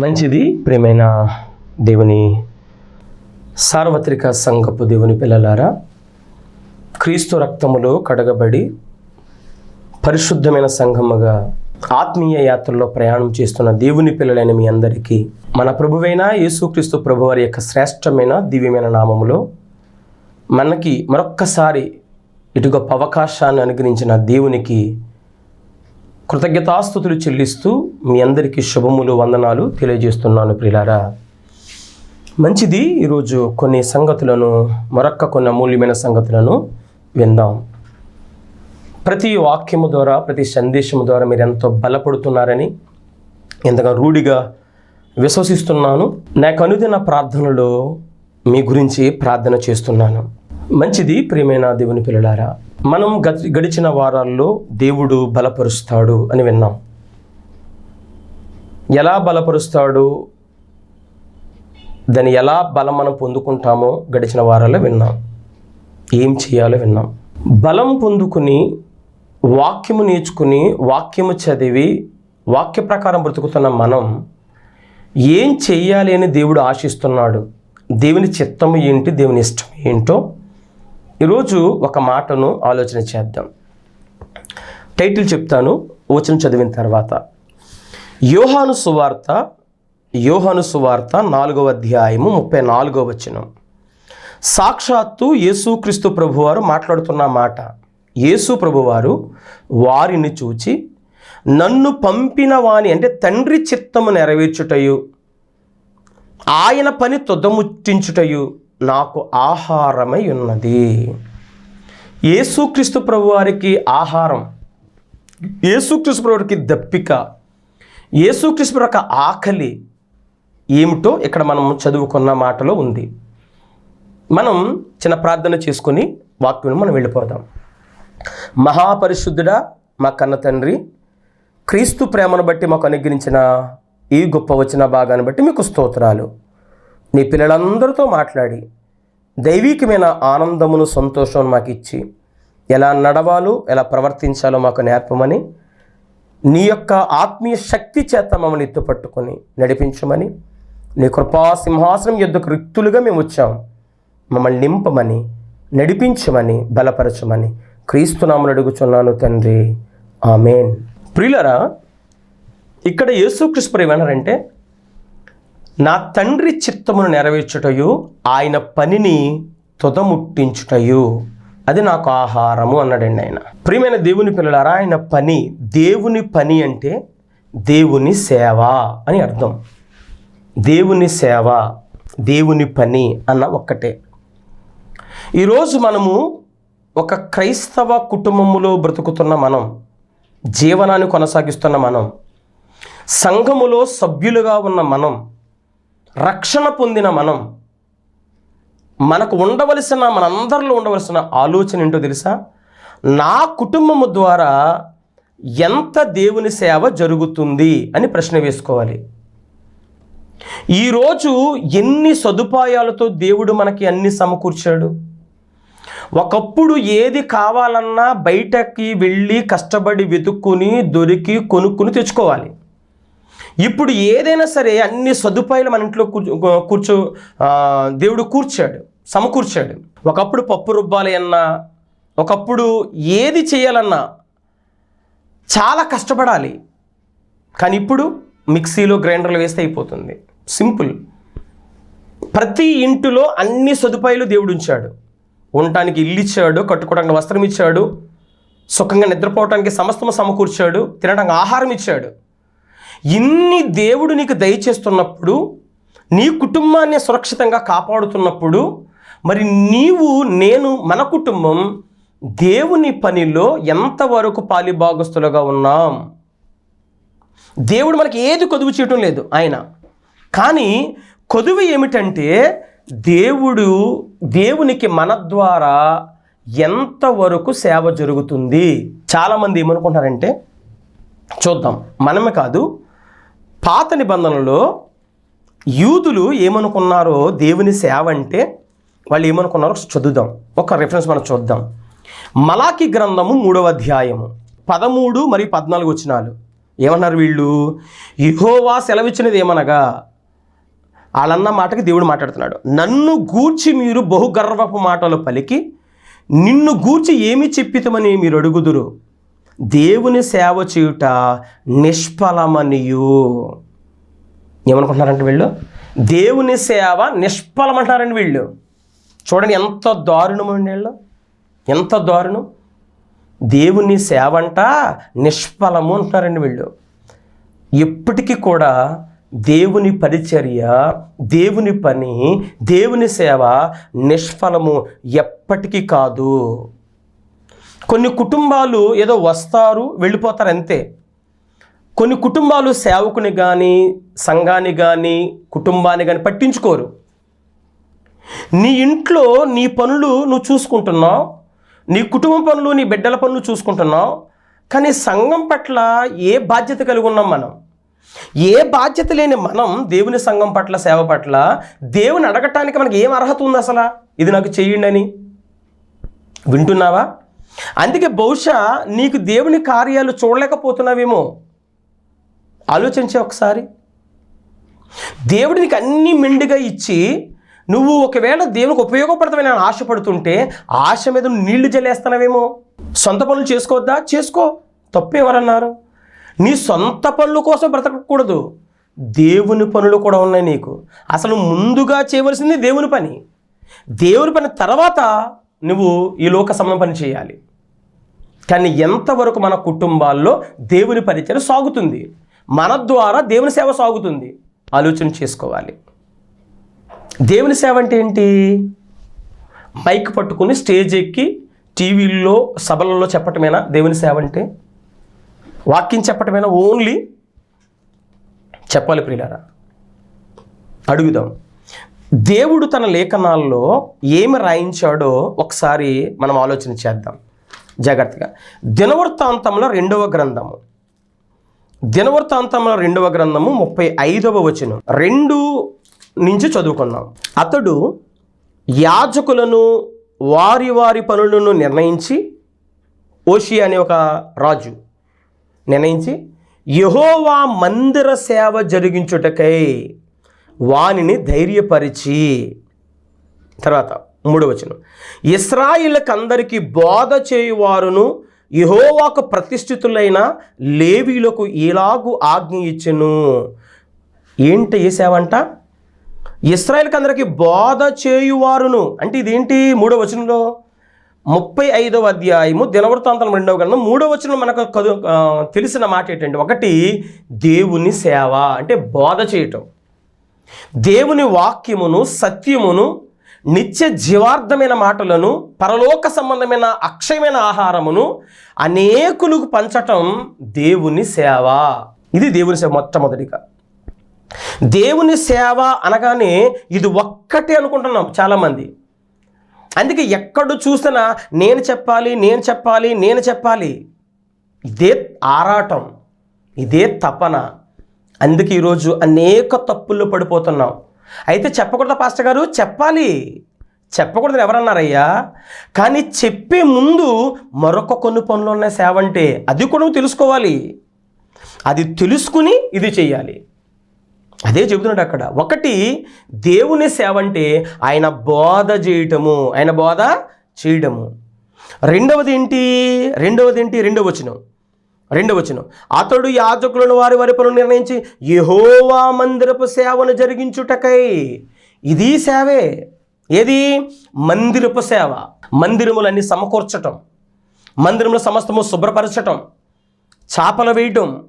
మంచిది. ప్రేమైన దేవుని సార్వత్రిక సంఘపు దేవుని పిల్లలారా క్రీస్తు రక్తములో కడగబడి పరిశుద్ధమైన సంఘముగా ఆత్మీయ యాత్రలో ప్రయాణం చేస్తున్న దేవుని పిల్లలైన మీ అందరికీ మన ప్రభువైన యేసుక్రీస్తు ప్రభువారి యొక్క శ్రేష్టమైన దివ్యమైన నామములో మనకి మరొక్కసారి ఇటు గొప్ప అవకాశాన్ని అనుగ్రహించిన దేవునికి కృతజ్ఞతాస్థుతులు చెల్లిస్తూ మీ అందరికీ శుభములు వందనాలు తెలియజేస్తున్నాను ప్రిలారా మంచిది ఈరోజు కొన్ని సంగతులను మరొక్క కొన్ని అమూల్యమైన సంగతులను విందాం. ప్రతి వాక్యము ద్వారా ప్రతి సందేశము ద్వారా మీరు ఎంతో బలపడుతున్నారని ఎంతగా రూఢిగా విశ్వసిస్తున్నాను. నాకు అనుదిన ప్రార్థనలో మీ గురించి ప్రార్థన చేస్తున్నాను. మంచిది ప్రియమైన దేవుని పిల్లలారా మనం గడిచిన వారాల్లో దేవుడు బలపరుస్తాడు అని విన్నాం. ఎలా బలపరుస్తాడు? దాన్ని ఎలా బలం మనం పొందుకుంటామో గడిచిన వారాల్లో విన్నాం. ఏం చేయాలో విన్నాం. బలం పొందుకుని వాక్యము నేర్చుకుని వాక్యము చదివి వాక్య ప్రకారం బ్రతుకుతున్న మనం ఏం చెయ్యాలి అని దేవుడు ఆశిస్తున్నాడు? దేవుని చిత్తము ఏంటి? దేవుని ఇష్టం ఏంటో ఈరోజు ఒక మాటను ఆలోచన చేద్దాం. టైటిల్ చెప్తాను వచనం చదివిన తర్వాత. యోహాను సువార్త యోహాను సువార్త నాలుగవ అధ్యాయము ముప్పై నాలుగవ వచనం. సాక్షాత్తు యేసుక్రీస్తు ప్రభువారు మాట్లాడుతున్న మాట. యేసు ప్రభువారు వారిని చూచి నన్ను పంపిన వాని అంటే తండ్రి చిత్తము నెరవేర్చుటయు ఆయన పని తుదముట్టించుటయు నాకు ఆహారమై ఉన్నది. యేసుక్రీస్తు ప్రభువారికి ఆహారం యేసుక్రీస్తు ప్రభువారికి దప్పిక యేసుక్రీస్తు ప్రభు యొక్క ఆకలి ఏమిటో ఇక్కడ మనం చదువుకున్న మాటలో ఉంది. మనం చిన్న ప్రార్థన చేసుకొని వాక్యం మనం వెళ్ళిపోదాం. మహాపరిశుద్ధుడా మా కన్న తండ్రి క్రీస్తు ప్రేమను బట్టి మాకు అనుగ్రహించిన ఈ గొప్ప వచ్చిన భాగాన్ని బట్టి మీకు స్తోత్రాలు. నీ పిల్లలందరితో మాట్లాడి దైవికమైన ఆనందమును సంతోషం మాకు ఇచ్చి ఎలా నడవాలో ఎలా ప్రవర్తించాలో మాకు నేర్పమని నీ యొక్క ఆత్మీయ శక్తి చేత మమ్మల్ని ఎత్తుపట్టుకొని నడిపించమని నీ కృపా సింహాసనం యొద్దకు రిక్తులుగా మేము వచ్చాం. మమ్మల్ని నింపమని నడిపించమని బలపరచమని క్రీస్తునామను అడుగుచున్నాను తండ్రి. ఆమెన్. ప్రియులరా ఇక్కడ యేసుక్రీస్తు ఏమన్నారంటే నా తండ్రి చిత్తమును నెరవేర్చుటయు ఆయన పనిని తుదముట్టించుటయు. అది నాకు ఆహారము అన్నాడండి ఆయన. ప్రియమైన దేవుని పిల్లలారా ఆయన పని దేవుని పని అంటే దేవుని సేవ అని అర్థం. దేవుని సేవ దేవుని పని అన్న ఒక్కటే. ఈరోజు మనము ఒక క్రైస్తవ కుటుంబములో బ్రతుకుతున్న మనం జీవనాన్ని కొనసాగిస్తున్న మనం సంఘములో సభ్యులుగా ఉన్న మనం రక్షణ పొందిన మనం మనకు ఉండవలసిన మనందరిలో ఉండవలసిన ఆలోచన ఏంటో తెలుసా? నా కుటుంబము ద్వారా ఎంత దేవుని సేవ జరుగుతుంది అని ప్రశ్న వేసుకోవాలి. ఈరోజు ఎన్ని సదుపాయాలతో దేవుడు మనకి అన్ని సమకూర్చాడు? ఒకప్పుడు ఏది కావాలన్నా బయటకి వెళ్ళి కష్టపడి వెతుక్కుని దొరికి కొనుక్కుని తెచ్చుకోవాలి. ఇప్పుడు ఏదైనా సరే అన్ని సదుపాయాలు మన ఇంట్లో కూర్చో కూర్చో దేవుడు కూర్చాడు సమకూర్చాడు. ఒకప్పుడు పప్పు రుబ్బాలి అన్నా ఒకప్పుడు ఏది చేయాలన్నా చాలా కష్టపడాలి. కానీ ఇప్పుడు మిక్సీలో గ్రైండర్లు వేస్తే అయిపోతుంది. సింపుల్. ప్రతి ఇంటిలో అన్ని సదుపాయాలు దేవుడు ఉంచాడు. ఉండటానికి ఇల్లు ఇచ్చాడు కట్టుకోవడానికి వస్త్రం ఇచ్చాడు సుఖంగా నిద్రపోవడానికి సమస్తము సమకూర్చాడు తినడానికి ఆహారం ఇచ్చాడు. ఇన్ని దేవుడు నీకు దయచేస్తున్నప్పుడు నీ కుటుంబాన్ని సురక్షితంగా కాపాడుతున్నప్పుడు మరి నీవు నేను మన కుటుంబం దేవుని పనిలో ఎంతవరకు పాలిభాగస్తులుగా ఉన్నాం? దేవుడు మనకి ఏది కొదువు చేయటం లేదు ఆయన. కానీ కొదువు ఏమిటంటే దేవుడు దేవునికి మన ద్వారా ఎంతవరకు సేవ జరుగుతుంది? చాలామంది ఏమనుకుంటారంటే చూద్దాం మనమే కాదు పాత నిబంధనలో యూదులు ఏమనుకున్నారో దేవుని సేవ అంటే వాళ్ళు ఏమనుకున్నారో చదువుదాం. ఒక రిఫరెన్స్ మనం చూద్దాం. మలాకి గ్రంథము మూడవ అధ్యాయము. పదమూడు మరియు పద్నాలుగు వచ్చినాలు ఏమన్నారు వీళ్ళు? ఇహోవా సెలవిచ్చినది ఏమనగా వాళ్ళన్న మాటకి దేవుడు మాట్లాడుతున్నాడు. నన్ను గూర్చి మీరు బహుగర్వపు మాటలు పలికి నిన్ను గూర్చి ఏమి చెప్పితమని మీరు అడుగుదురు? దేవుని సేవ చేయుట నిష్ఫలమనియు. ఏమనుకుంటున్నారంటే వీళ్ళు? దేవుని సేవ నిష్ఫలమంటారండి వీళ్ళు. చూడండి ఎంత దారుణం అండి వీళ్ళు. ఎంత దారుణం. దేవుని సేవ అంట నిష్ఫలము అంటున్నారండి వీళ్ళు. ఎప్పటికీ కూడా దేవుని పరిచర్య దేవుని పని దేవుని సేవ నిష్ఫలము ఎప్పటికీ కాదు. కొన్ని కుటుంబాలు ఏదో వస్తారు వెళ్ళిపోతారు అంతే. కొన్ని కుటుంబాలు సేవకుని కానీ సంఘాన్ని కానీ కుటుంబాన్ని కానీ పట్టించుకోరు. నీ ఇంట్లో నీ పనులు నువ్వు చూసుకుంటున్నావు నీ కుటుంబ పనులు నీ బిడ్డల పనులు చూసుకుంటున్నావు కానీ సంఘం పట్ల ఏ బాధ్యత కలిగి ఉన్నాం మనం? ఏ బాధ్యత లేని మనం దేవుని సంఘం పట్ల సేవ పట్ల దేవుని అడగటానికి మనకి ఏం అర్హత ఉంది అసలు? ఇది నాకు చేయండి అని. వింటున్నావా? అందుకే బహుశా నీకు దేవుని కార్యాలు చూడలేకపోతున్నావేమో. ఆలోచించే ఒకసారి. దేవుడు నీకు అన్ని మెండుగా ఇచ్చి నువ్వు ఒకవేళ దేవునికి ఉపయోగపడతామని నేను ఆశపడుతుంటే ఆశ మీద నీళ్ళు జల్లేస్తున్నావేమో. సొంత పనులు చేసుకోవద్దా? చేసుకో. తప్పేవరన్నారు నీ సొంత పనుల కోసం బ్రతకకూడదు. దేవుని పనులు కూడా ఉన్నాయి నీకు. అసలు ముందుగా చేయవలసింది దేవుని పని. దేవుని పని తర్వాత నువ్వు ఈ లోక సంబంధం పని చేయాలి. కానీ ఎంతవరకు మన కుటుంబాల్లో దేవుని పరిచయం సాగుతుంది? మన ద్వారా దేవుని సేవ సాగుతుంది. ఆలోచన చేసుకోవాలి. దేవుని సేవ అంటే ఏంటి? మైక్ పట్టుకుని స్టేజ్ ఎక్కి టీవీల్లో సభలలో చెప్పటమేనా దేవుని సేవ అంటే? వాక్యం చెప్పటమేనా ఓన్లీ? చెప్పాలి ప్రియులారా. అడుగుదాం. దేవుడు తన లేఖనాల్లో ఏమి రాయించాడో ఒకసారి మనం ఆలోచన చేద్దాం. జాగ్రత్తగా. దినవృత్తాంతంలో రెండవ గ్రంథము. దినవృత్తాంతంలో రెండవ గ్రంథము ముప్పై ఐదవ వచనం. రెండు నుంచి చదువుకున్నాం. అతడు యాజకులను వారి వారి పనులను నిర్ణయించి ఓషి అనే ఒక రాజు నిర్ణయించి యహోవా మందిర సేవ జరిగించుటకై వానిని ధైర్యపరిచి. తర్వాత మూడవ వచనం. ఇస్రాయిలకందరికీ బోధ చేయువారును యహోవాకు ప్రతిష్ఠితులైన లేవీలకు ఇలాగు ఆజ్ఞ ఇచ్చెను. ఏంటి వేసావంట సేవ అందరికీ బోధ చేయువారును. అంటే ఇదేంటి? మూడో వచనంలో ముప్పై ఐదవ అధ్యాయము దినవృత్తాంతం రెండవ గ్రంథం మూడో వచనం మనకు కదు తెలిసిన మాట ఏంటంటే ఒకటి దేవుని సేవ. అంటే బోధ చేయటం. దేవుని వాక్యమును సత్యమును నిత్య జీవార్థమైన మాటలను పరలోక సంబంధమైన అక్షయమైన ఆహారమును అనేకులకు పంచటం దేవుని సేవ. ఇది దేవుని సేవ మొట్టమొదటిగా. దేవుని సేవ అనగానే ఇది ఒక్కటే అనుకుంటున్నాం చాలామంది. అందుకే ఎక్కడ చూసినా నేను చెప్పాలి నేను చెప్పాలి నేను చెప్పాలి. ఇదే ఆరాటం ఇదే తపన. అందుకే ఈరోజు అనేక తప్పుల్లో పడిపోతున్నాం. అయితే చెప్పకూడదు పాస్టర్ గారు? చెప్పాలి. చెప్పకూడదు ఎవరన్నారయ్యా? కానీ చెప్పే ముందు మరొక కొన్ని పనులు ఉన్నాయి సేవ అంటే అది కూడా తెలుసుకోవాలి. అది తెలుసుకుని ఇది చేయాలి. అదే చెబుతున్నాడు అక్కడ. ఒకటి దేవుని సేవ అంటే ఆయన బోధ చేయటము. ఆయన బోధ చేయడము రెండవది ఏంటి? రెండవది ఏంటి? రెండవ వచనం. రెండవ వచనం. అతడు యాజకులను వారి వారి పనులు నిర్ణయించి యహోవా మందిరపు సేవను జరిగించుటకై. ఇది సేవే. ఏది? మందిరపు సేవ. మందిరములన్నీ సమకూర్చటం. మందిరంలో సమస్తము శుభ్రపరచటం. చాపలు వేయటం.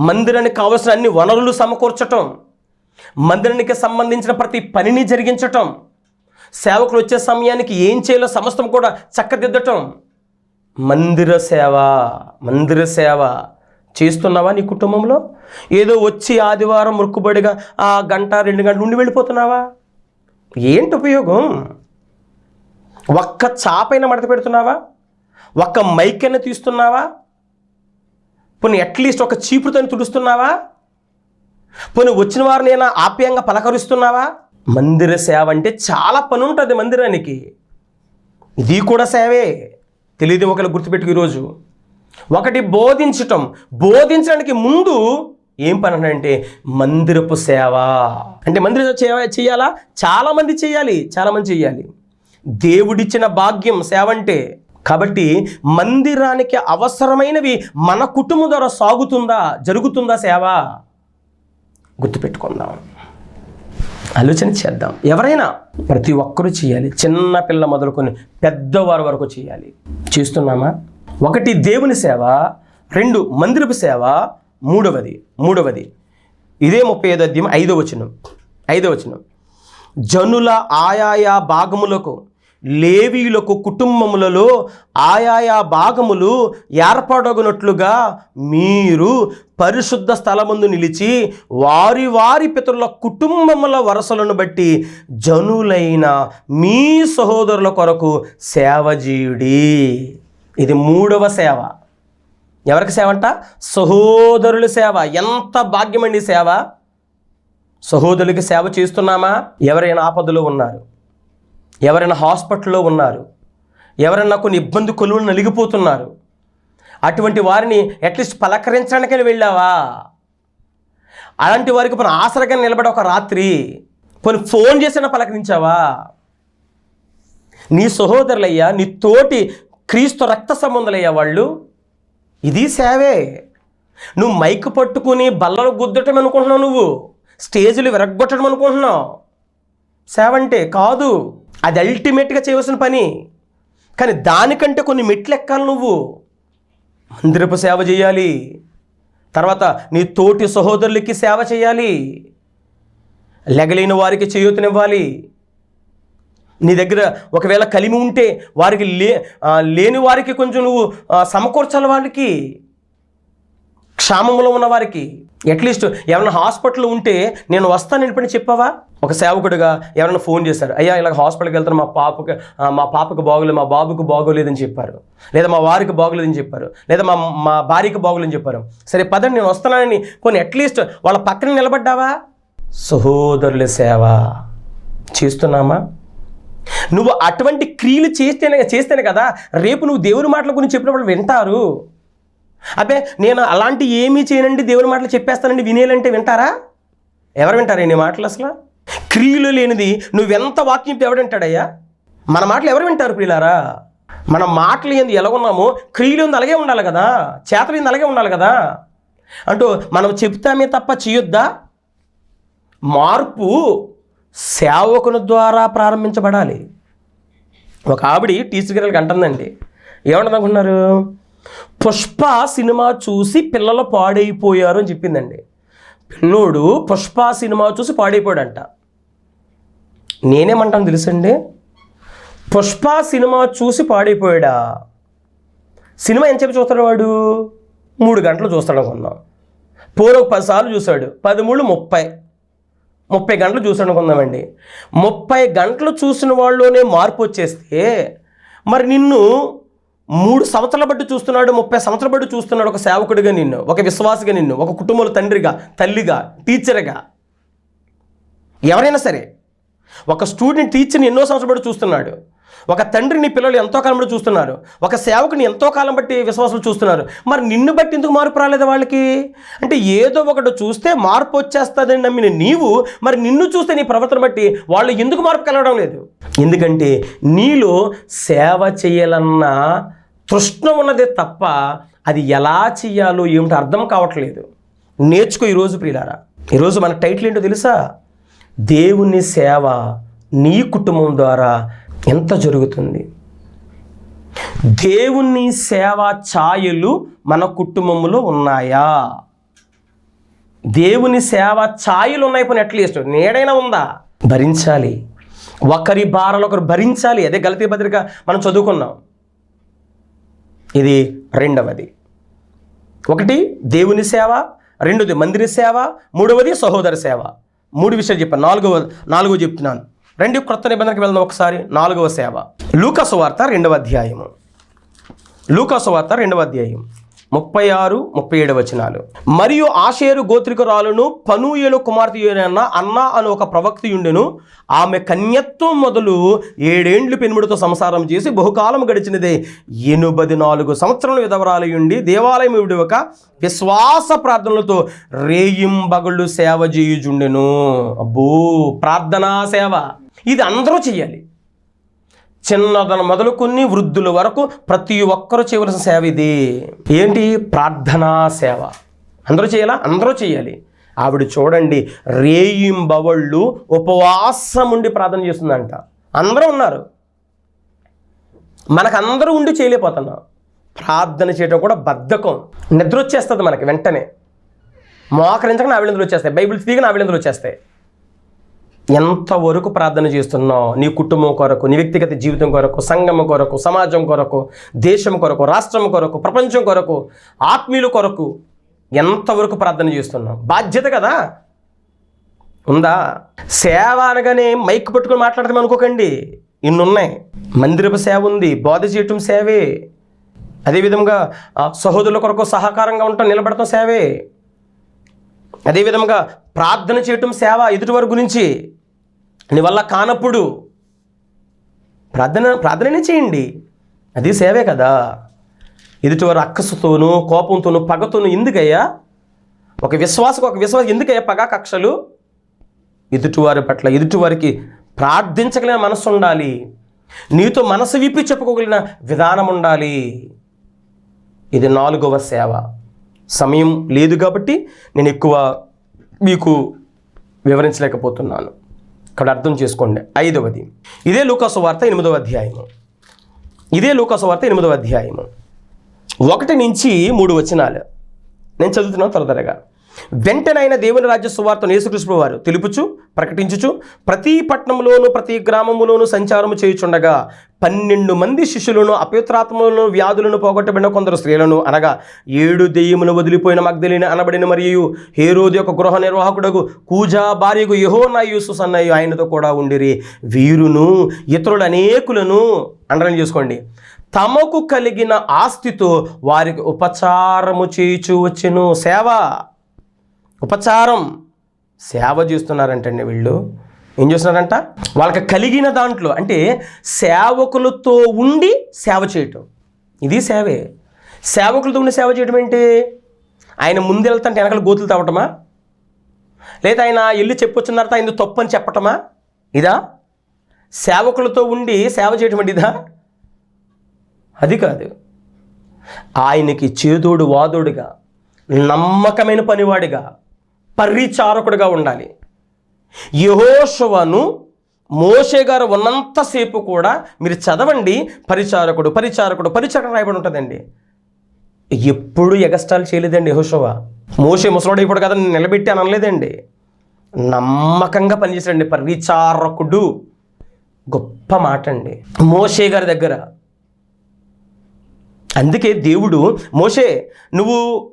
మందిరానికి కావలసిన అన్ని వనరులు సమకూర్చటం. మందిరానికి సంబంధించిన ప్రతి పనిని జరిగించటం. సేవకులు వచ్చే సమయానికి ఏం చేయాలో సమస్తం కూడా చక్కదిద్దటం. మందిర సేవ మందిర సేవ చేస్తున్నావా నీ కుటుంబంలో? ఏదో వచ్చి ఆదివారం మొక్కుబడిగా ఆ గంట రెండు గంటలు ఉండి వెళ్ళిపోతున్నావా? ఏంటి ఉపయోగం? ఒక్క చాపైన మడత పెడుతున్నావా? ఒక్క మైకైనా తీస్తున్నావా? పోనీ అట్లీస్ట్ ఒక చీపురుతోని తుడుస్తున్నావా? పోనీ వచ్చిన వారినైనా ఆప్యాయంగా పలకరిస్తున్నావా? మందిర సేవ అంటే చాలా పని ఉంటుంది మందిరానికి. ఇది కూడా సేవే. తెలియదు ఒకరు గుర్తుపెట్టుకు ఈరోజు. ఒకటి బోధించటం. బోధించడానికి ముందు ఏం పని అంటే మందిరపు సేవ. అంటే మందిర సేవ చేయాలా? చాలామంది చేయాలి చాలామంది చేయాలి. దేవుడిచ్చిన భాగ్యం సేవ అంటే కాబట్టి మందిరానికి అవసరమైనవి మన కుటుంబం ద్వారా సాగుతుందా జరుగుతుందా సేవ? గుర్తుపెట్టుకుందాం. ఆలోచన చేద్దాం. ఎవరైనా ప్రతి ఒక్కరూ చేయాలి. చిన్న పిల్ల మొదలుకొని పెద్దవారి వరకు చేయాలి. చేస్తున్నామా? ఒకటి దేవుని సేవ రెండు మందిరపు సేవ మూడవది మూడవది. ఇదే ముప్పై ఐదో అధ్యాయం ఐదో వచనం ఐదో వచనం. జనుల ఆయాయా భాగములకు లేవీయులకు కుటుంబములలో ఆయాయా భాగములు ఏర్పడగునట్లుగా మీరు పరిశుద్ధ స్థలముందు నిలిచి వారి వారి పితరుల కుటుంబముల వరసలను బట్టి జనులైన మీ సహోదరుల కొరకు సేవజీయుడి ఇది మూడవ సేవ. ఎవరికి సేవ అంట సహోదరుల సేవ. ఎంత భాగ్యమండి సేవ. సహోదరులకి సేవ చేస్తున్నామా? ఎవరైనా ఆపదలో ఉన్నారు. ఎవరైనా హాస్పిటల్లో ఉన్నారు ఎవరైనా కొన్ని ఇబ్బంది కొలువులు నలిగిపోతున్నారు అటువంటి వారిని అట్లీస్ట్ పలకరించడానికైనా వెళ్ళావా? అలాంటి వారికి మన ఆసరగా నిలబడి ఒక రాత్రి కొన్ని ఫోన్ చేసినా పలకరించావా? నీ సహోదరులయ్యా నీ తోటి క్రీస్తు రక్త సంబంధులయ్యా వాళ్ళు ఇది సేవే. నువ్వు మైక్ పట్టుకుని బల్లలు గుద్దటం అనుకుంటున్నావు నువ్వు స్టేజీలు విరగ్గొట్టడం అనుకుంటున్నావు. సేవ అంటే కాదు. అది అల్టిమేట్గా చేయవలసిన పని. కానీ దానికంటే కొన్ని మెట్లు ఎక్కాలి నువ్వు. మందిరపు సేవ చేయాలి. తర్వాత నీ తోటి సహోదరులకి సేవ చేయాలి. లెగలేని వారికి చేయూతనివ్వాలి. నీ దగ్గర ఒకవేళ కలిమి ఉంటే వారికి లే లేని వారికి కొంచెం నువ్వు సమకూర్చాలి వాళ్ళకి. క్షామంలో ఉన్న వారికి. అట్లీస్ట్ ఏమైనా హాస్పిటల్ ఉంటే నేను వస్తాను నిలిపని చెప్పావా? ఒక సేవకుడిగా ఎవరైనా ఫోన్ చేశారు అయ్యా ఇలా హాస్పిటల్కి వెళ్తాను మా పాపకి మా పాపకు బాగోలేదు మా బాబుకు బాగోలేదని చెప్పారు. లేదా మా వారికి బాగోలేదని చెప్పారు. లేదా మా మా భార్యకి బాగోలేదని చెప్పారు. సరే పదండి నేను వస్తున్నానని కొన్ని అట్లీస్ట్ వాళ్ళ పక్కన నిలబడ్డావా? సహోదరుల సేవ చేస్తున్నామా? నువ్వు అటువంటి క్రియలు చేస్తేనే చేస్తేనే కదా రేపు నువ్వు దేవుని మాటల గురించి చెప్పినప్పుడు వింటారు. అబ్బే నేను అలాంటి ఏమీ చేయనండి దేవుని మాటలు చెప్పేస్తానండి వినేయాలంటే వింటారా? ఎవరు వింటారు ఎన్ని మాటలు అసలు? క్రియలు లేనిది నువ్వెంత వాక్యం ఎవడంటాడయ్యా? మన మాటలు ఎవరు వింటారు ప్రియులారా? మన మాటలు ఏంది ఎలా ఉన్నామో క్రియలు ఏంది అలాగే ఉండాలి కదా? చేతలు ఏంది అలాగే ఉండాలి కదా? అంటూ మనం చెప్తామే తప్ప చేయొద్దా? మార్పు సేవకుని ద్వారా ప్రారంభించబడాలి. ఒక ఆవిడ టీచర్ గారికి అంటుందండి. ఏమంటుంది పుష్ప సినిమా చూసి పిల్లలు పాడైపోయారు అని చెప్పిందండి. పిల్లోడు పుష్ప సినిమా చూసి పాడైపోయాడంట. నేనేమంటాను తెలుసండి? పుష్ప సినిమా చూసి పాడైపోయాడా? సినిమా ఎంతసేపు చూస్తాడు వాడు? మూడు గంటలు చూస్తాడు అనుకుందాం పూర్వ ఒక పదిసార్లు చూశాడు. పదమూడు ముప్పై. ముప్పై గంటలు చూసాడు అనుకుందామండి. ముప్పై గంటలు చూసిన వాళ్ళలోనే మార్పు వచ్చేస్తే మరి నిన్ను మూడు సంవత్సరాల బట్టి చూస్తున్నాడు ముప్పై సంవత్సరాల బట్టి చూస్తున్నాడు ఒక సేవకుడిగా నిన్ను ఒక విశ్వాసగా నిన్ను ఒక కుటుంబంలో తండ్రిగా తల్లిగా టీచర్గా ఎవరైనా సరే ఒక స్టూడెంట్ టీచర్ని ఎన్నో సంవత్సరాలు బట్టి చూస్తున్నాడు. ఒక తండ్రిని పిల్లలు ఎంతో కాలం బట్టి చూస్తున్నారు. ఒక సేవకుని ఎంతో కాలం బట్టి విశ్వాసాలు చూస్తున్నారు. మరి నిన్ను బట్టి ఎందుకు మార్పు రాలేదు వాళ్ళకి? అంటే ఏదో ఒకటి చూస్తే మార్పు వచ్చేస్తుందని నమ్మిన నీవు మరి నిన్ను చూస్తే నీ ప్రవర్తన బట్టి వాళ్ళు ఎందుకు మార్పు కలగడం లేదు? ఎందుకంటే నీలో సేవ చేయాలన్న తృష్ణ ఉన్నదే తప్ప అది ఎలా చేయాలో ఏమిటో అర్థం కావట్లేదు. నేర్చుకో ఈరోజు ప్రియులారా. ఈరోజు మన టైటిల్ ఏంటో తెలుసా? దేవుని సేవ నీ కుటుంబం ద్వారా ఎంత జరుగుతుంది? దేవుని సేవ ఛాయలు మన కుటుంబంలో ఉన్నాయా? దేవుని సేవ ఛాయలు ఉన్నాయి పోనీ అట్లీస్ట్. నేడైనా ఉందా? భరించాలి. ఒకరి భారాలు ఒకరు భరించాలి. అదే గలతీ పత్రిక మనం చదువుకున్నాం. ఇది రెండవది. ఒకటి దేవుని సేవ. రెండోది మందిర సేవ. మూడవది సహోదర సేవ. మూడు విషయాలు చెప్పాను. నాలుగవ నాలుగవ చెప్తున్నాను. రెండు క్రొత్త నిబంధనకి వెళ్దాం ఒకసారి. నాలుగవ సేవ. లూకసు వార్త రెండవ అధ్యాయము. లూకాసు వార్త రెండవ అధ్యాయం ముప్పై ఆరు ముప్పై ఏడు వచనాలు. మరియు ఆషేరు గోత్రికురాలును పనూయలు కుమార్తె అన్న అని ఒక ప్రవక్తియుండెను. ఆమె కన్యత్వం మొదలు ఏడేండ్లు పెనుముడితో సంసారం చేసి బహుకాలం గడిచినదే. ఎనుబది నాలుగు సంవత్సరాలు విధవరాలయుండి దేవాలయం విడివక విశ్వాస ప్రార్థనలతో రేయింబగుళ్ళు సేవ చేయుచుండెను. అబ్బో ప్రార్థనా సేవ. ఇది అందరూ చేయాలి చిన్నదన మొదలుకొని వృద్ధుల వరకు ప్రతి ఒక్కరూ చేయవలసిన సేవ ఇది. ఏంటి? ప్రార్థనా సేవ. అందరూ చేయాలా? అందరూ చేయాలి. ఆవిడ చూడండి రేయింబవళ్ళు ఉపవాసం ఉండి ప్రార్థన చేస్తుందంట. అందరూ ఉన్నారు. మనకందరూ ఉండి చేయలేకపోతున్నాం. ప్రార్థన చేయడం కూడా బద్ధకం. నిద్ర వచ్చేస్తుంది మనకి వెంటనే. మోకరించక నా విడుదల వచ్చేస్తాయి. బైబిల్ తీగ నా విడుదల వచ్చేస్తాయి. ఎంతవరకు ప్రార్థన చేస్తున్నావు? నీ కుటుంబం కొరకు నీ వ్యక్తిగత జీవితం కొరకు సంఘం కొరకు సమాజం కొరకు దేశం కొరకు రాష్ట్రం కొరకు ప్రపంచం కొరకు ఆత్మీయుల కొరకు ఎంతవరకు ప్రార్థన చేస్తున్నావు? బాధ్యత కదా? ఉందా? సేవ అనగానే మైక్ పట్టుకొని మాట్లాడతాం అనుకోకండి. ఇన్నున్నాయి. మందిరపు సేవ ఉంది బోధ చేయటం సేవే. అదేవిధంగా సహోదరుల కొరకు సహకారంగా ఉండటం నిలబడటం సేవే. అదేవిధంగా ప్రార్థన చేయటం సేవ ఎదుటివారి గురించి. నీ వల్ల కానప్పుడు ప్రార్థన ప్రార్థననే చేయండి. అది సేవే కదా. ఎదుటివారు అక్కసుతోనూ కోపంతోనూ పగతోనూ ఎందుకయ్యా? ఒక విశ్వాసకు ఒక విశ్వాసం ఎందుకయ్యా పగ కక్షలు? ఎదుటివారి పట్ల ఎదుటివారికి ప్రార్థించగలిగిన మనసు ఉండాలి. నీతో మనసు విప్పి చెప్పుకోగలిగిన విధానం ఉండాలి. ఇది నాలుగవ సేవ. సమయం లేదు కాబట్టి నేను ఎక్కువ మీకు వివరించలేకపోతున్నాను. ఇక్కడ అర్థం చేసుకోండి. ఐదవది. ఇదే లూకాసు వార్త ఎనిమిదవ అధ్యాయము. ఇదే లూకాసు వార్త ఎనిమిదవ అధ్యాయము. ఒకటి నుంచి మూడు వచనాలు. నేను చదువుతున్నాను త్వర త్వరగా వెంటనైన దేవుని రాజ్య సువార్తను యేసుకృష్ణ వారు తెలుపుచు ప్రకటించుచు ప్రతి పట్టణంలోను ప్రతి గ్రామములోను సంచారము చేయుచుండగా పన్నెండు మంది శిష్యులను అపవిత్రాత్మలను వ్యాధులను పోగొట్టబడిన కొందరు స్త్రీలను అనగా ఏడు దెయ్యమును వదిలిపోయిన మగ్ధలిని అనబడిన మరియు హేరోది యొక్క గృహ నిర్వాహకుడకు కూజా భార్యకు యహోనాయు సుసన్నయ్య ఆయనతో కూడా ఉండిరి. వీరును ఇతరులు అనేకులను అండరం చేసుకోండి. తమకు కలిగిన ఆస్తితో వారికి ఉపచారము చేయుచు వచ్చెను. సేవ. ఉపచారం సేవ చేస్తున్నారంటండి వీళ్ళు. ఏం చేస్తున్నారంట? వాళ్ళకి కలిగిన దాంట్లో అంటే సేవకులతో ఉండి సేవ చేయటం. ఇది సేవే. సేవకులతో ఉండి సేవ చేయడం ఏంటి? ఆయన ముందు వెళ్తుంటే వెనకాల గోతులు తవ్వటమా? లేదా ఆయన ఎల్లు చెప్పొచ్చిన తర్వాత ఆయన తప్పు అని చెప్పటమా? ఇదా? సేవకులతో ఉండి సేవ చేయటం అంటే ఇదా? అది కాదు. ఆయనకి చేదోడు వాదోడుగా నమ్మకమైన పనివాడిగా పరిచారకుడిగా ఉండాలి. యహోషువను మోషే గారు ఉన్నంతసేపు కూడా మీరు చదవండి. పరిచారకుడు పరిచారకుడు పరిచారకుడు రాయబడి ఉంటుందండి. ఎప్పుడు ఎగస్టాల్ చేయలేదండి యహోషువ. మోషే ముసలోడు కదా నిలబెట్టి అని అనలేదండి. నమ్మకంగా పనిచేశాడండి పరిచారకుడు. గొప్ప మాట అండి మోషే గారి దగ్గర. అందుకే దేవుడు మోషే నువ్వు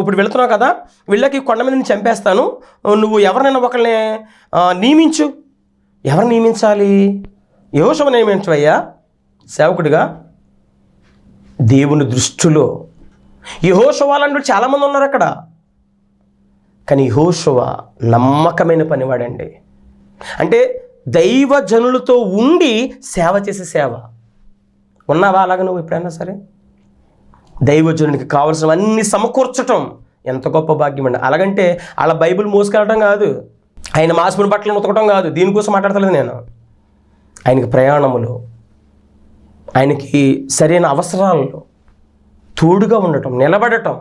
ఇప్పుడు వెళుతున్నావు కదా వీళ్ళకి కొండ మీద చంపేస్తాను. నువ్వు ఎవరినైనా ఒకరిని నియమించు. ఎవరు నియమించాలి? యోషవ నియమించవయ్యా సేవకుడిగా. దేవుని దృష్టిలో. యహోషవాలంటూ చాలామంది ఉన్నారు అక్కడ. కానీ యహోషవ నమ్మకమైన పనివాడండి. అంటే దైవ జనులతో ఉండి సేవ చేసే సేవ. ఉన్నావా అలాగ నువ్వు ఎప్పుడైనా సరే? దైవజనునికి కావలసినవన్నీ సమకూర్చటం. ఎంత గొప్ప భాగ్యం అండి. అలాగంటే అలా బైబిల్ మోసుకెళ్ళడం కాదు. ఆయన మాసిన బట్టలను ఉతకడం కాదు. దీనికోసం మాట్లాడతలేదు నేను. ఆయనకి ప్రయాణములు ఆయనకి సరైన అవసరాలలో తోడుగా ఉండటం నిలబడటం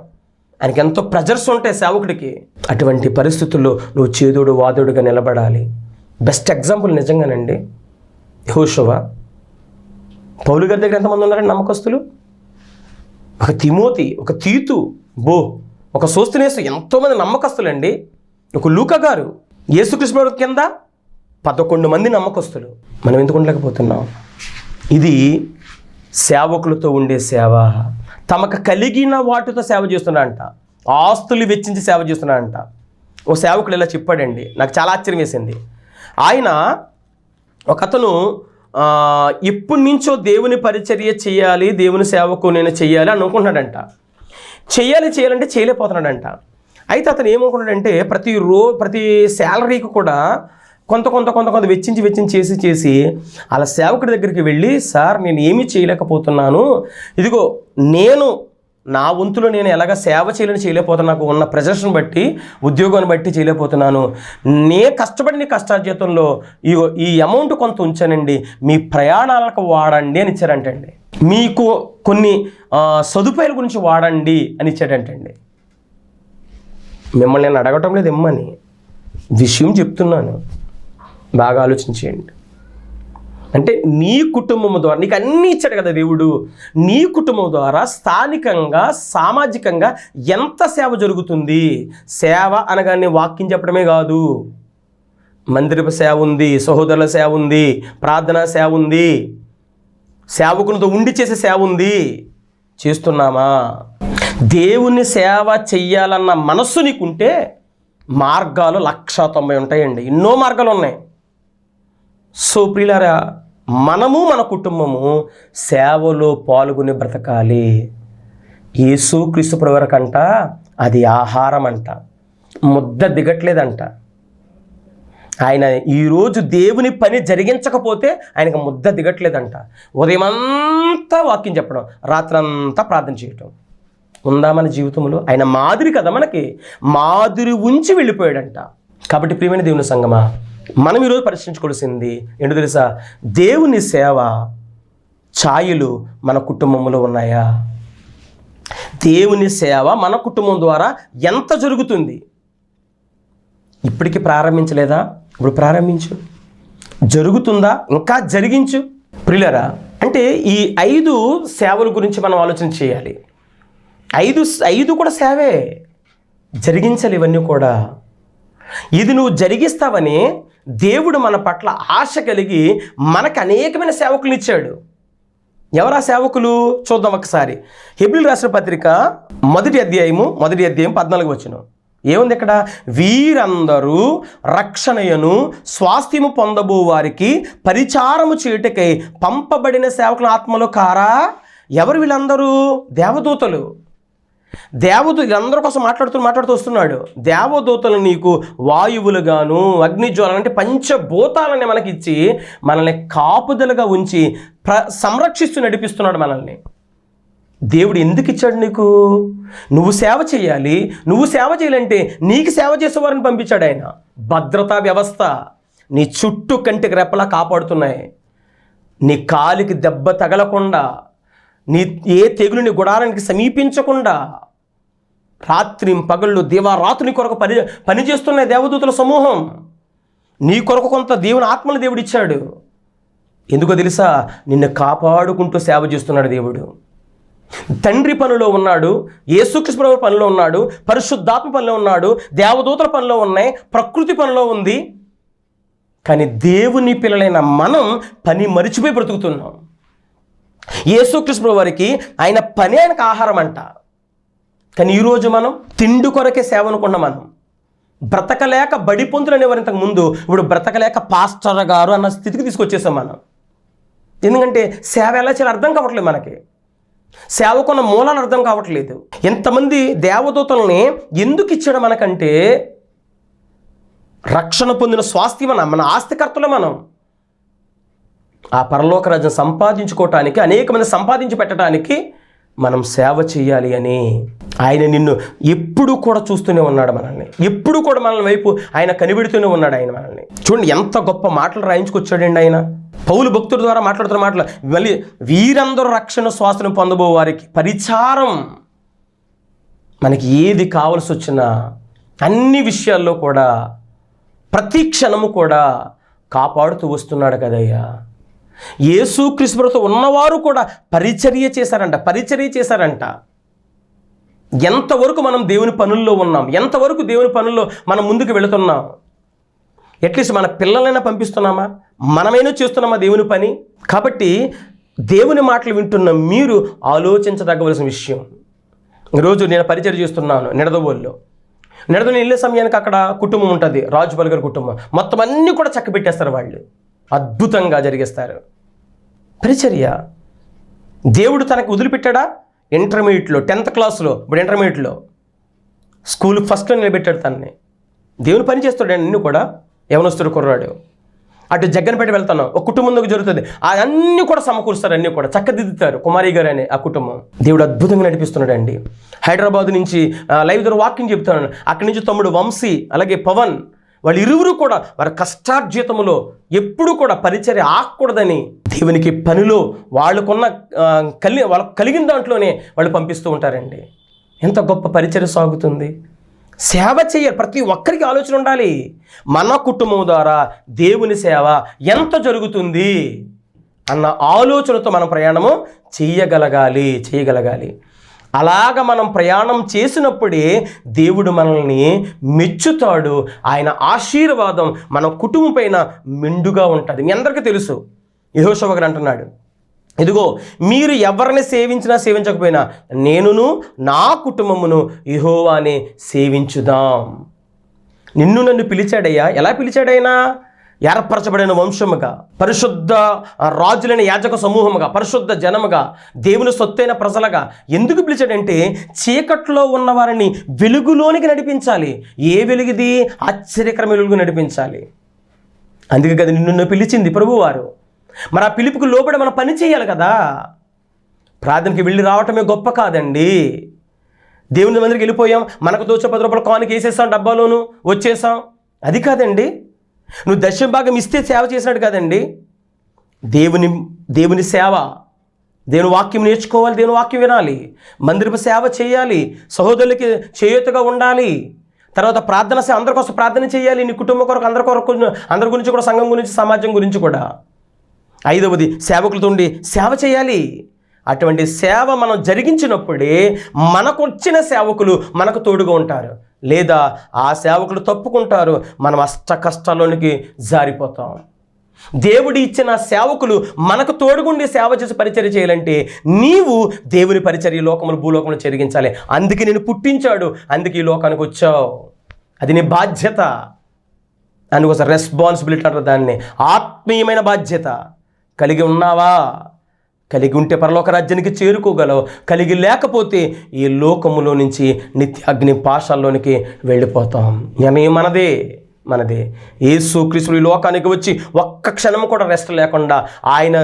ఆయనకి ఎంతో ప్రెజర్స్ ఉంటాయి సేవకుడికి. అటువంటి పరిస్థితుల్లో నువ్వు చేదుడు వాదుడుగా నిలబడాలి. బెస్ట్ ఎగ్జాంపుల్ నిజంగానండి. యహోషవ. పౌలు గారి దగ్గర ఎంతమంది ఉన్నారండి నమ్మకస్తులు? ఒక తిమోతి ఒక తీతు బో ఒక సోస్తనేసు ఎంతోమంది నమ్మకస్తులండి. ఒక లూక గారు యేసుకృష్ణుడు కింద పదకొండు మంది నమ్మకస్తులు. మనం ఎందుకు ఉండలేకపోతున్నాం? ఇది సేవకులతో ఉండే సేవ. తమకు కలిగిన వాటితో సేవ చేస్తున్నాడంట. ఆస్తులు వెచ్చించి సేవ చేస్తున్నాడంట. ఓ సేవకుడు ఇలా చెప్పాడండి. నాకు చాలా ఆశ్చర్యం వేసింది. ఆయన ఒక ఇప్పటి నుంచో దేవుని పరిచర్య చేయాలి దేవుని సేవకు నేను చేయాలి అని అనుకుంటున్నాడంట. చేయాలి చేయాలంటే చేయలేకపోతున్నాడంట. అయితే అతను ఏమనుకున్నాడంటే ప్రతి రో ప్రతి శాలరీకి కూడా కొంత కొంత కొంత కొంత వెచ్చించి వెచ్చించి చేసి చేసి అలా సేవకుడి దగ్గరికి వెళ్ళి సార్ నేను ఏమీ చేయలేకపోతున్నాను. ఇదిగో నేను నా వంతులో నేను ఎలాగ సేవ చేయలేని చేయలేకపోతున్నా నాకు ఉన్న ప్రెజర్స్ని బట్టి ఉద్యోగాన్ని బట్టి చేయలేకపోతున్నాను. నే కష్టపడిన కష్టార్జితంలో ఈ ఈ అమౌంట్ కొంత ఉంచానండి. మీ ప్రయాణాలకు వాడండి అని ఇచ్చారంటండి. మీకు కొన్ని సదుపాయాల గురించి వాడండి అని ఇచ్చాడంటండి. మిమ్మల్ని నేను అడగటం లేదు ఇమ్మని. విషయం చెప్తున్నాను. బాగా ఆలోచించేయండి. అంటే నీ కుటుంబం ద్వారా నీకు అన్నీ ఇచ్చాడు కదా దేవుడు. నీ కుటుంబం ద్వారా స్థానికంగా సామాజికంగా ఎంత సేవ జరుగుతుంది? సేవ అనగానే వాక్యం చెప్పడమే కాదు. మందిరపు సేవ ఉంది సహోదరుల సేవ ఉంది ప్రార్థనా సేవ ఉంది సేవకునితో ఉండి చేసే సేవ ఉంది. చేస్తున్నామా? దేవుని సేవ చెయ్యాలన్న మనస్సు నీకుంటే మార్గాలు లక్ష తొంభై ఉంటాయండి. ఎన్నో మార్గాలు ఉన్నాయి. సో ప్రియులారా మనము మన కుటుంబము సేవలో పాల్గొని బ్రతకాలి. యేసు క్రీస్తు ప్రవరకంట అది ఆహారం అంట ముద్ద దిగట్లేదంట. ఆయన ఈరోజు దేవుని పని జరిగించకపోతే ఆయనకు ముద్ద దిగట్లేదంట. ఉదయం అంతా వాక్యం చెప్పడం రాత్రంతా ప్రార్థన చేయటం. ఉందా మన జీవితంలో? ఆయన మాదిరి కదా మనకి. మాదిరి ఉంచి వెళ్ళిపోయాడంట. కాబట్టి ప్రియమైన దేవుని సంగమా మనం ఈరోజు పరిశీలించుకోవాల్సింది ఏంటో తెలుసా? దేవుని సేవ ఛాయలు మన కుటుంబంలో ఉన్నాయా? దేవుని సేవ మన కుటుంబం ద్వారా ఎంత జరుగుతుంది? ఇప్పటికి ప్రారంభించలేదా? ఇప్పుడు ప్రారంభించు. జరుగుతుందా? ఇంకా జరిగించు. ప్రిలరా అంటే ఈ ఐదు సేవల గురించి మనం ఆలోచన చేయాలి. ఐదు ఐదు కూడా సేవే. జరిగించాలి ఇవన్నీ కూడా. ఇది నువ్వు జరిగిస్తావని దేవుడు మన పట్ల ఆశ కలిగి మనకు అనేకమైన సేవకులు ఇచ్చాడు. ఎవరా సేవకులు? చూద్దాం ఒకసారి. హెబిల్ రాసిన పత్రిక మొదటి అధ్యాయము మొదటి అధ్యాయం పద్నాలుగు వచ్చిన. ఏముంది ఇక్కడ? వీరందరూ రక్షణయను స్వాస్థ్యము పొందబో వారికి పరిచారము చేయుటకై పంపబడిన సేవకుల ఆత్మలో కారా? ఎవరు వీళ్ళందరూ? దేవదూతలు. దేవదూ వీళ్ళందరి కోసం మాట్లాడుతూ మాట్లాడుతూ వస్తున్నాడు. దేవదూతలు నీకు వాయువులుగాను అగ్నిజ్వాలను అంటే పంచభూతాలని మనకి ఇచ్చి మనల్ని కాపుదలుగా ఉంచి ప్ర సంరక్షిస్తూ నడిపిస్తున్నాడు మనల్ని. దేవుడు ఎందుకు ఇచ్చాడు నీకు? నువ్వు సేవ చేయాలి. నువ్వు సేవ చేయాలంటే నీకు సేవ చేసేవారిని పంపించాడు ఆయన. భద్రతా వ్యవస్థ నీ చుట్టూ కంటికి రెప్పలా కాపాడుతున్నాయి. నీ కాలికి దెబ్బ తగలకుండా నీ ఏ తెగులుని గుడారానికి సమీపించకుండా రాత్రి పగళ్ళు దివారాత్రి కొరకు పని పనిచేస్తున్న దేవదూతల సమూహం నీ కొరకు కొంత దేవుని ఆత్మలు దేవుడిచ్చాడు ఎందుకో తెలుసా? నిన్ను కాపాడుకుంటూ సేవ చేస్తున్నాడు దేవుడు. తండ్రి పనిలో ఉన్నాడు యేసుకృష్ణ పనిలో ఉన్నాడు పరిశుద్ధాత్మ పనిలో ఉన్నాడు దేవదూతల పనిలో ఉన్నాయి ప్రకృతి పనిలో ఉంది. కానీ దేవుని పిల్లలైన మనం పని మరిచిపోయి బ్రతుకుతున్నాం. యేసుకృష్ణ వారికి ఆయన పని ఆయనకు ఆహారం అంట. కానీ ఈరోజు మనం తిండి కొరకే సేవ అనుకున్నాం మనం బ్రతకలేక బడి పొందులు అనేవారు ఇంతకు ముందు ఇప్పుడు బ్రతకలేక పాస్టర్ గారు అన్న స్థితికి తీసుకొచ్చేసాం మనం. ఎందుకంటే సేవ ఎలా చాలా అర్థం కావట్లేదు మనకి. సేవకున్న మూలాలు అర్థం కావట్లేదు. ఎంతమంది దేవదూతల్ని ఎందుకు ఇచ్చాడు మనకంటే రక్షణ పొందిన స్వాస్థ్యం మన మన ఆస్తికర్తలు మనం. ఆ పరలోక రాజ్యం సంపాదించుకోవటానికి అనేక మంది సంపాదించి పెట్టడానికి మనం సేవ చేయాలి అని ఆయన నిన్ను ఎప్పుడు కూడా చూస్తూనే ఉన్నాడు మనల్ని. ఎప్పుడు కూడా మనల్ని వైపు ఆయన కనిపెడుతూనే ఉన్నాడు ఆయన మనల్ని. చూడండి ఎంత గొప్ప మాటలు రాయించుకొచ్చాడండి ఆయన. పౌలు భక్తుల ద్వారా మాట్లాడుతున్న మాటలు. మళ్ళీ వీరందరూ రక్షణ శ్వాసను పొందబో వారికి పరిచారం. మనకి ఏది కావలసి వచ్చినా అన్ని విషయాల్లో కూడా ప్రతి క్షణము కూడా కాపాడుతూ వస్తున్నాడు కదయ్యా. యేసు క్రిస్మరతో ఉన్నవారు కూడా పరిచర్య చేశారంట పరిచర్య చేశారంట. ఎంతవరకు మనం దేవుని పనుల్లో ఉన్నాం ఎంతవరకు దేవుని పనుల్లో మనం ముందుకు వెళుతున్నాం? అట్లీస్ట్ మన పిల్లలైనా పంపిస్తున్నామా? మనమైనా చేస్తున్నామా దేవుని పని? కాబట్టి దేవుని మాటలు వింటున్న మీరు ఆలోచించదగ్గవలసిన విషయం. ఈరోజు నేను పరిచయం చేస్తున్నాను నిడదవోల్లో. నిడదని వెళ్ళే సమయానికి అక్కడ కుటుంబం ఉంటుంది రాజుపాల్ గారి కుటుంబం. మొత్తం అన్నీ కూడా చక్కబెట్టేస్తారు వాళ్ళు. అద్భుతంగా జరిగిస్తారు. పరిచర్య. దేవుడు తనకు వదిలిపెట్టాడా? ఇంటర్మీడియట్లో టెన్త్ క్లాస్లో ఇప్పుడు ఇంటర్మీడియట్లో స్కూల్ ఫస్ట్లో నిలబెట్టాడు తనని. దేవుని పని చేస్తాడు అన్నీ కూడా. యవనస్తుడు కుర్రాడు. అటు జగ్గనపేట వెళ్తాను ఒక కుటుంబంలోకి జరుగుతుంది. అన్నీ కూడా సమకూరుస్తారు అన్నీ కూడా. చక్కదిద్దుతారు కుమారి గారు అనే ఆ కుటుంబం. దేవుడు అద్భుతంగా నడిపిస్తున్నాడు అండి. హైదరాబాద్ నుంచి లైవ్ దగ్గర వాకింగ్ చెప్తున్నాను. అక్కడి నుంచి తమ్ముడు వంశీ అలాగే పవన్ వాళ్ళు ఇరువురు కూడా వారి కష్టార్జితములో ఎప్పుడు కూడా పరిచర్య ఆకూడదని దేవునికి పనిలో వాళ్ళకున్న కలి వాళ్ళకు కలిగిన దాంట్లోనే వాళ్ళు పంపిస్తూ ఉంటారండి. ఎంత గొప్ప పరిచర్య సాగుతుంది. సేవ చేయాలి. ప్రతి ఒక్కరికి ఆలోచన ఉండాలి. మన కుటుంబం ద్వారా దేవుని సేవ ఎంత జరుగుతుంది అన్న ఆలోచనతో మనం ప్రయాణము చేయగలగాలి చేయగలగాలి. అలాగ మనం ప్రయాణం చేసినప్పుడే దేవుడు మనల్ని మెచ్చుతాడు. ఆయన ఆశీర్వాదం మన కుటుంబం పైన మెండుగా ఉంటుంది. మీ అందరికీ తెలుసు. యహోషవ గారు అంటున్నాడు. ఇదిగో మీరు ఎవరిని సేవించినా సేవించకపోయినా నేనును నా కుటుంబమును యెహోవాని సేవించుదాం. నిన్ను నన్ను పిలిచాడయ్యా? ఎలా పిలిచాడైనా? ఏర్పరచబడిన వంశముగా పరిశుద్ధ రాజులైన యాజక సమూహముగా పరిశుద్ధ జనముగా దేవుని సొత్తైన ప్రజలుగా ఎందుకు పిలిచాడంటే చీకట్లో ఉన్న వారిని వెలుగులోనికి నడిపించాలి. ఏ వెలుగుది? ఆశ్చర్యకరమైన వెలుగు నడిపించాలి. అందుకే కదా నిన్ను పిలిచింది ప్రభువారు మరి ఆ పిలుపుకు లోబడి మనం పని చేయాలి కదా. ప్రార్థనకి వెళ్ళి రావటమే గొప్ప కాదండి. దేవుని మందిరికి వెళ్ళిపోయాం మనకు దోచే పది రూపాయల కానుక వేసేసాం డబ్బాలోను వచ్చేసాం. అది కాదండి. నువ్వు దర్శన భాగం ఇస్తే సేవ చేసినట్టు కాదండి. దేవుని దేవుని సేవ దేవుని వాక్యం నేర్చుకోవాలి దేవుని వాక్యం వినాలి. మందిరపు సేవ చేయాలి సహోదరులకి చేయూతగా ఉండాలి. తర్వాత ప్రార్థన సేవ అందరి కోసం ప్రార్థన చేయాలి నీ కుటుంబం కొరకు అందరి కొరకు అందరి గురించి కూడా సంఘం గురించి సమాజం గురించి కూడా. ఐదవది సేవకులతో ఉండి సేవ చేయాలి. అటువంటి సేవ మనం జరిగించినప్పుడే మనకు వచ్చిన సేవకులు మనకు తోడుగా ఉంటారు. లేదా ఆ సేవకులు తప్పుకుంటారు. మనం అష్ట కష్టాల్లోనికి జారిపోతాం. దేవుడు ఇచ్చిన సేవకులు మనకు తోడుగుండి సేవ చేసి పరిచర్య చేయాలంటే నీవు దేవుని పరిచర్య లోకములు భూలోకములు చెరిగించాలి అందుకే నేను పుట్టించాడు. అందుకే ఈ లోకానికి వచ్చావు. అది నీ బాధ్యత. అందుకోసం రెస్పాన్సిబిలిటీ అంటారు దాన్ని. ఆత్మీయమైన బాధ్యత. కలిగి ఉన్నావా? కలిగి ఉంటే పరలోక రాజ్యానికి చేరుకోగలవు. కలిగి లేకపోతే ఈ లోకములో నుంచి నిత్య అగ్ని పాశాల్లోనికి వెళ్ళిపోతాం. నిర్ణయం మనదే మనదే. యేసు క్రీస్తుడు ఈ లోకానికి వచ్చి ఒక్క క్షణం కూడా రెస్ట్ లేకుండా ఆయన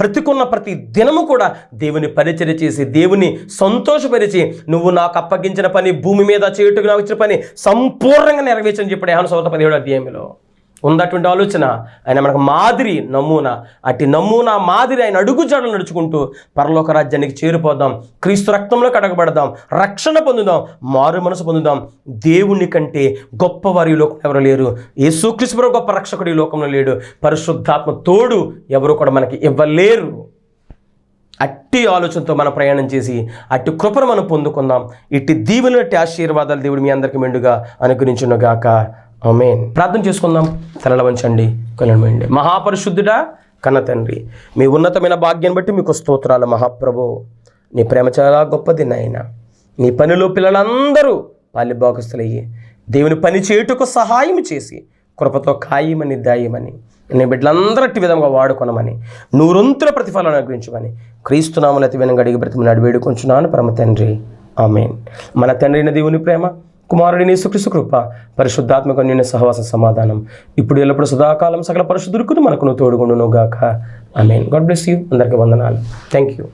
బ్రతికున్న ప్రతి దినము కూడా దేవుని పరిచర్య చేసి దేవుని సంతోషపరిచి నువ్వు నాకు అప్పగించిన పని భూమి మీద చేయుటకు నాకు ఇచ్చిన పని సంపూర్ణంగా నెరవేర్చని చెప్పాడు యోహాను సోత పదిహేడు అధ్యాయంలో. ఉన్నటువంటి ఆలోచన. ఆయన మనకు మాదిరి నమూనా. అట్టి నమూనా మాదిరి ఆయన అడుగుజాడలు నడుచుకుంటూ పరలోక రాజ్యానికి చేరిపోదాం. క్రీస్తు రక్తంలో కడగబడదాం. రక్షణ పొందుదాం. మారు మనసు పొందుదాం. దేవుని కంటే గొప్పవారి లోకంలో ఎవరు లేరు. యేసుక్రీస్తు గొప్ప రక్షకుడు ఈ లోకంలో లేడు. పరిశుద్ధాత్మ తోడు ఎవరు కూడా మనకి ఇవ్వలేరు. అట్టి ఆలోచనతో మనం ప్రయాణం చేసి అట్టి కృపను మనం పొందుకుందాం. ఇట్టి దీవెనట్టి ఆశీర్వాదాలు దేవుడు మీ అందరికీ మెండుగా అనుగ్రహించునుగాక. అమేన్ ప్రార్థన చేసుకుందాం. తలల వంచండి కళ్యాణమండి మహాపరిశుద్ధుడా కన్న తండ్రి మీ ఉన్నతమైన భాగ్యం బట్టి మీకు స్తోత్రాలు మహాప్రభు. నీ ప్రేమ చాలా గొప్పది నాయన. నీ పనిలో పిల్లలందరూ పాలిభాగస్తులయ్యి దేవుని పని చేయుటకు సహాయం చేసి కృపతో ఖాయమని దాయమని నీ బిడ్డలందరూ విధంగా వాడుకొనమని నూరొంతుల ప్రతిఫలం అనుగ్రహించమని క్రీస్తునామలతి వినంగా అడిగి బ్రతిమని వేడుకొంచున్నాను పరమ తండ్రి. ఆమెన్. మన తండ్రిని దేవుని ప్రేమ కుమారుడిని సుకృసు కృప పరిశుద్ధాత్మక నిన్న సహవాస సమాధానం. ఇప్పుడు ఎల్లప్పుడు సదాకాలం సకల పరిశుద్ధులకు మనకు తోడుగుండును గాక ఆమెన్. God bless you. అందరికీ వందనాలు. Thank you